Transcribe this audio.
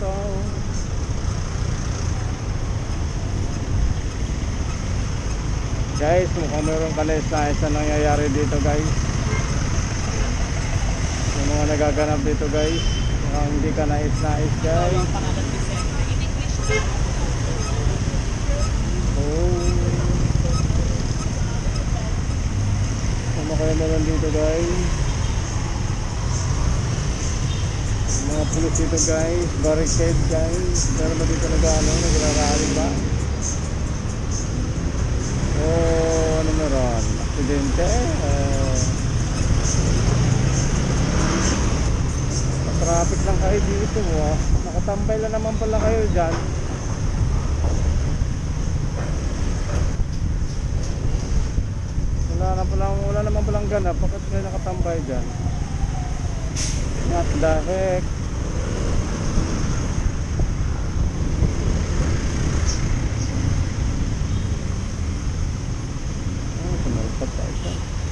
tao guys kung kamerong kalesa isa nangyayari dito guys. Yung mga nagaganap dito guys. Mukhang hindi ka nais-nais guys. Oh. Ano kaya meron dito guys? Mga pulis dito guys. Barricade guys. Meron ba dito nag-ano? Nagrarally ba? Oh, ano meron? Aksidente? Uh, traffic lang kayo dito. Oh. Nakatambay lang naman pala kayo dyan. Wala na pala, wala naman palang ganap. Bakit kayo nakatambay dyan? Not the. Thursday.